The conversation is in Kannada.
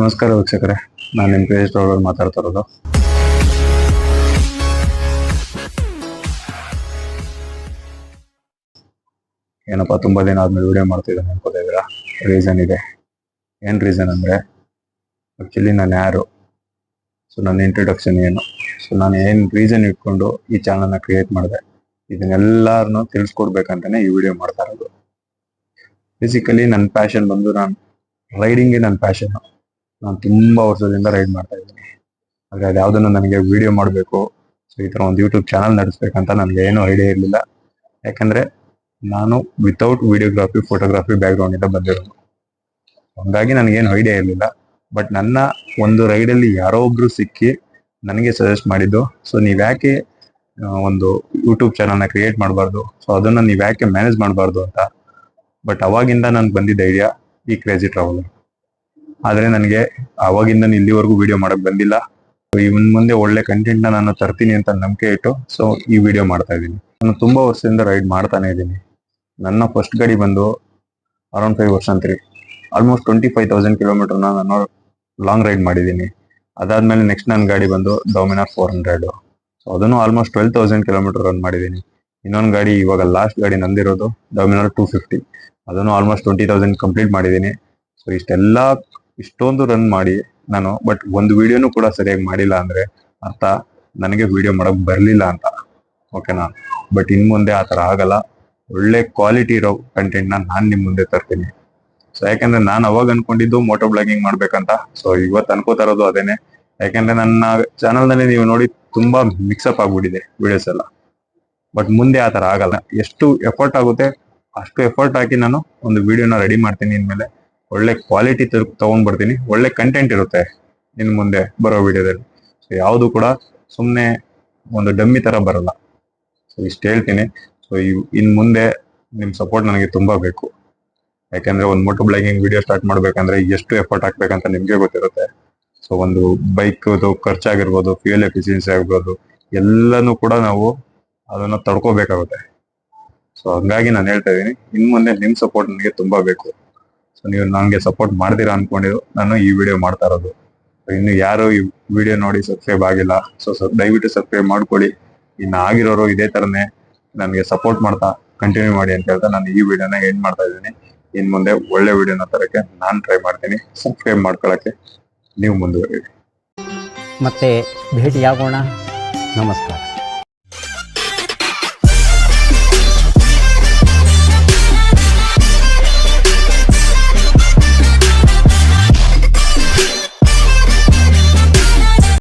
ನಮಸ್ಕಾರ ವೀಕ್ಷಕರೇ. ನಾನು ನಿಮ್ಮ ಪೇಜ್ ಟ್ರಾವೆಲ್ ಮಾತಾಡ್ತಾ ಇರೋದು. ಏನಪ್ಪ, ತುಂಬ ದಿನ ಆದ್ಮೇಲೆ ವಿಡಿಯೋ ಮಾಡ್ತಿದ್ದೇನೆ ಅನ್ಕೋತಾ ಇದ್ದೀರಾ? ರೀಸನ್ ಇದೆ. ಏನ್ ರೀಸನ್ ಅಂದ್ರೆ ಆಕ್ಚುಲಿ ನಾನು ಯಾರು? ಸೊ ನನ್ನ ಇಂಟ್ರೊಡಕ್ಷನ್ ಏನು? ಸೊ ನಾನು ಏನ್ ರೀಸನ್ ಇಟ್ಕೊಂಡು ಈ ಚಾನಲ್ನ ಕ್ರಿಯೇಟ್ ಮಾಡಿದೆ? ಇದನ್ನೆಲ್ಲಾರನ್ನು ತಿಳಿಸ್ಕೊಡ್ಬೇಕಂತಾನೆ ಈ ವಿಡಿಯೋ ಮಾಡ್ತಾ ಇರೋದು. ಬೇಸಿಕಲಿ ನನ್ನ ಪ್ಯಾಷನ್ ಬಂದು ನಾನು ರೈಡಿಂಗೇ ನನ್ನ ಪ್ಯಾಷನ್ ನಾನು ತುಂಬಾ ವರ್ಷದಿಂದ ರೈಡ್ ಮಾಡ್ತಾ ಇದ್ದೀನಿ. ಆದ್ರೆ ಅದ್ಯಾವುದನ್ನು ನನಗೆ ವಿಡಿಯೋ ಮಾಡಬೇಕು ಸೊ ಈ ತರ ಒಂದು ಯೂಟ್ಯೂಬ್ ಚಾನಲ್ ನಡೆಸ್ಬೇಕಂತ ನನಗೆ ಏನು ಐಡಿಯಾ ಇರಲಿಲ್ಲ. ಯಾಕಂದ್ರೆ ನಾನು ವಿತೌಟ್ ವಿಡಿಯೋಗ್ರಾಫಿ ಫೋಟೋಗ್ರಾಫಿ ಬ್ಯಾಕ್ಗ್ರೌಂಡ್ ಇಂದ ಬಂದಿರೋದು. ಹಂಗಾಗಿ ನನಗೇನು ಐಡಿಯಾ ಇರಲಿಲ್ಲ. ಬಟ್ ನನ್ನ ಒಂದು ರೈಡಲ್ಲಿ ಯಾರೋ ಒಬ್ರು ಸಿಕ್ಕಿ ನನಗೆ ಸಜೆಸ್ಟ್ ಮಾಡಿದ್ದು ಸೊ ನೀವ್ ಯಾಕೆ ಒಂದು ಯೂಟ್ಯೂಬ್ ಚಾನಲ್ನ ಕ್ರಿಯೇಟ್ ಮಾಡಬಾರ್ದು? ಸೊ ಅದನ್ನ ನೀವ್ ಯಾಕೆ ಮ್ಯಾನೇಜ್ ಮಾಡಬಾರ್ದು ಅಂತ. ಬಟ್ ಅವಾಗಿಂದ ನನಗೆ ಬಂದಿದ್ದ ಐಡಿಯಾ ಈ ಕ್ರೇಜಿ ಟ್ರಾವೆಲರ್ ಆದ್ರೆ ನನಗೆ ಅವಾಗಿಂದ ಇಲ್ಲಿವರೆಗೂ ವಿಡಿಯೋ ಮಾಡಕ್ ಬಂದಿಲ್ಲ. ಇವನ್ ಮುಂದೆ ಒಳ್ಳೆ ಕಂಟೆಂಟ್ ನಾನು ತರ್ತೀನಿ ಅಂತ ನಂಬಿಕೆ ಇಟ್ಟು ಸೊ ಈ ವಿಡಿಯೋ ಮಾಡ್ತಾ ಇದ್ದೀನಿ. ನಾನು ತುಂಬಾ ವರ್ಷದಿಂದ ರೈಡ್ ಮಾಡ್ತಾನೆ ಇದ್ದೀನಿ. ನನ್ನ ಫಸ್ಟ್ ಗಾಡಿ ಬಂದು ಅರೌಂಡ್ ಫೈವ್ ವರ್ಷ three almost twenty five thousand ಕಿಲೋಮೀಟರ್ನ ನಾನು ಲಾಂಗ್ ರೈಡ್ ಮಾಡಿದ್ದೀನಿ. ಅದಾದ್ಮೇಲೆ ನೆಕ್ಸ್ಟ್ ನನ್ನ ಗಾಡಿ ಬಂದು ಡೊಮಿನಾರ್ ಫೋರ್ ಹಂಡ್ರೆಡ್ ಸೊ ಅದನ್ನು almost twelve thousand kilometre run ಮಾಡಿದ್ದೀನಿ. ಇನ್ನೊಂದು ಗಾಡಿ ಇವಾಗ ಲಾಸ್ಟ್ ಗಾಡಿ ನಂದಿರೋದು ಡೊಮಿನಾರ್ ಟೂ ಫಿಫ್ಟಿ ಅದನ್ನು ಆಲ್ಮೋಸ್ಟ್ ಟ್ವೆಂಟಿ ತೌಸಂಡ್ ಕಂಪ್ಲೀಟ್ ಮಾಡಿದ್ದೀನಿ. ಸೊ ಇಷ್ಟೆಲ್ಲ ಇಷ್ಟೊಂದು ರನ್ ಮಾಡಿ ನಾನು ಬಟ್ ಒಂದು ವಿಡಿಯೋನು ಕೂಡ ಸರಿಯಾಗಿ ಮಾಡಿಲ್ಲ ಅಂದ್ರೆ ಅರ್ಥ ನನಗೆ ವಿಡಿಯೋ ಮಾಡಕ್ ಬರಲಿಲ್ಲ ಅಂತ. ಓಕೆನಾ ಬಟ್ ಇನ್ ಮುಂದೆ ಆ ತರ ಆಗಲ್ಲ. ಒಳ್ಳೆ ಕ್ವಾಲಿಟಿ ಇರೋ ಕಂಟೆಂಟ್ನ ನಾನ್ ನಿಮ್ ಮುಂದೆ ತರ್ತೀನಿ. ಸೊ ಯಾಕಂದ್ರೆ ನಾನು ಅವಾಗ ಅನ್ಕೊಂಡಿದ್ದು ಮೋಟೋ ಬ್ಲಾಗಿಂಗ್ ಮಾಡ್ಬೇಕಂತ. ಸೊ ಇವತ್ತು ಅನ್ಕೋತಾ ಇರೋದು ಅದೇನೆ. ಯಾಕಂದ್ರೆ ನನ್ನ ಚಾನಲ್ನಲ್ಲಿ ನೀವು ನೋಡಿ ತುಂಬಾ ಮಿಕ್ಸಪ್ ಆಗ್ಬಿಟ್ಟಿದೆ ವಿಡಿಯೋಸ್ ಎಲ್ಲ. ಬಟ್ ಮುಂದೆ ಆ ತರ ಆಗಲ್ಲ. ಎಷ್ಟು ಎಫರ್ಟ್ ಆಗುತ್ತೆ ಅಷ್ಟು ಎಫರ್ಟ್ ಹಾಕಿ ನಾನು ಒಂದು ವಿಡಿಯೋನ ರೆಡಿ ಮಾಡ್ತೀನಿ ಇನ್ಮೇಲೆ. ಒಳ್ಳೆ ಕ್ವಾಲಿಟಿ ತಗೊಂಡ್ ಬರ್ತೀನಿ ಒಳ್ಳೆ ಕಂಟೆಂಟ್ ಇರುತ್ತೆ ಇನ್ ಮುಂದೆ ಬರೋ ವಿಡಿಯೋದಲ್ಲಿ ಸೊ ಯಾವುದು ಕೂಡ ಸುಮ್ಮನೆ ಒಂದು ಡಮ್ಮಿ ತರ ಬರಲ್ಲ. ಸೊ ಇಷ್ಟು ಹೇಳ್ತೀನಿ. ಸೊ ಇನ್ ಮುಂದೆ ನಿಮ್ ಸಪೋರ್ಟ್ ನನಗೆ ತುಂಬಾ ಬೇಕು. ಯಾಕಂದ್ರೆ ಒಂದು ಮೋಟೋ ಬ್ಲಾಗಿಂಗ್ ವಿಡಿಯೋ ಸ್ಟಾರ್ಟ್ ಮಾಡ್ಬೇಕಂದ್ರೆ ಎಷ್ಟು ಎಫರ್ಟ್ ಹಾಕ್ಬೇಕಂತ ನಿಮ್ಗೆ ಗೊತ್ತಿರುತ್ತೆ. ಸೊ ಒಂದು ಬೈಕ್ ಖರ್ಚಾಗಿರ್ಬೋದು ಫ್ಯೂಯಲ್ ಎಫಿಷಿಯನ್ಸಿ ಆಗಿರ್ಬೋದು, ಎಲ್ಲನೂ ಕೂಡ ನಾವು ಅದನ್ನ ತಡ್ಕೋಬೇಕಾಗುತ್ತೆ. ಸೊ ಹಂಗಾಗಿ ನಾನು ಹೇಳ್ತಾ ಇದ್ದೀನಿ, ಇನ್ ಮುಂದೆ ನಿಮ್ ಸಪೋರ್ಟ್ ನನಗೆ ತುಂಬಾ ಬೇಕು. ಸೊ ನೀವು ನನಗೆ ಸಪೋರ್ಟ್ ಮಾಡ್ತೀರಾ ಅನ್ಕೊಂಡಿದ್ರು ನಾನು ಈ ವಿಡಿಯೋ ಮಾಡ್ತಾ ಇರೋದು. ಇನ್ನು ಯಾರು ಈ ವಿಡಿಯೋ ನೋಡಿ ಸಬ್ಸ್ಕ್ರೈಬ್ ಆಗಿಲ್ಲ ಸೊ ದಯವಿಟ್ಟು ಸಬ್ಸ್ಕ್ರೈಬ್ ಮಾಡ್ಕೊಳ್ಳಿ. ಇನ್ನು ಆಗಿರೋರು ಇದೇ ತರನೇ ನನಗೆ ಸಪೋರ್ಟ್ ಮಾಡ್ತಾ ಕಂಟಿನ್ಯೂ ಮಾಡಿ ಅಂತ ಹೇಳ್ತಾ ನಾನು ಈ ವಿಡಿಯೋನ ಎಂಡ್ ಮಾಡ್ತಾ ಇದ್ದೀನಿ. ಇನ್ ಮುಂದೆ ಒಳ್ಳೆ ವಿಡಿಯೋನ ತರಕ್ಕೆ ನಾನು ಟ್ರೈ ಮಾಡ್ತೀನಿ. ಸಬ್ಸ್ಕ್ರೈಬ್ ಮಾಡ್ಕೊಳಕ್ಕೆ ನೀವು ಮುಂದುವರಿ ಮತ್ತೆ ಭೇಟಿಯಾಗೋಣ. ನಮಸ್ಕಾರ.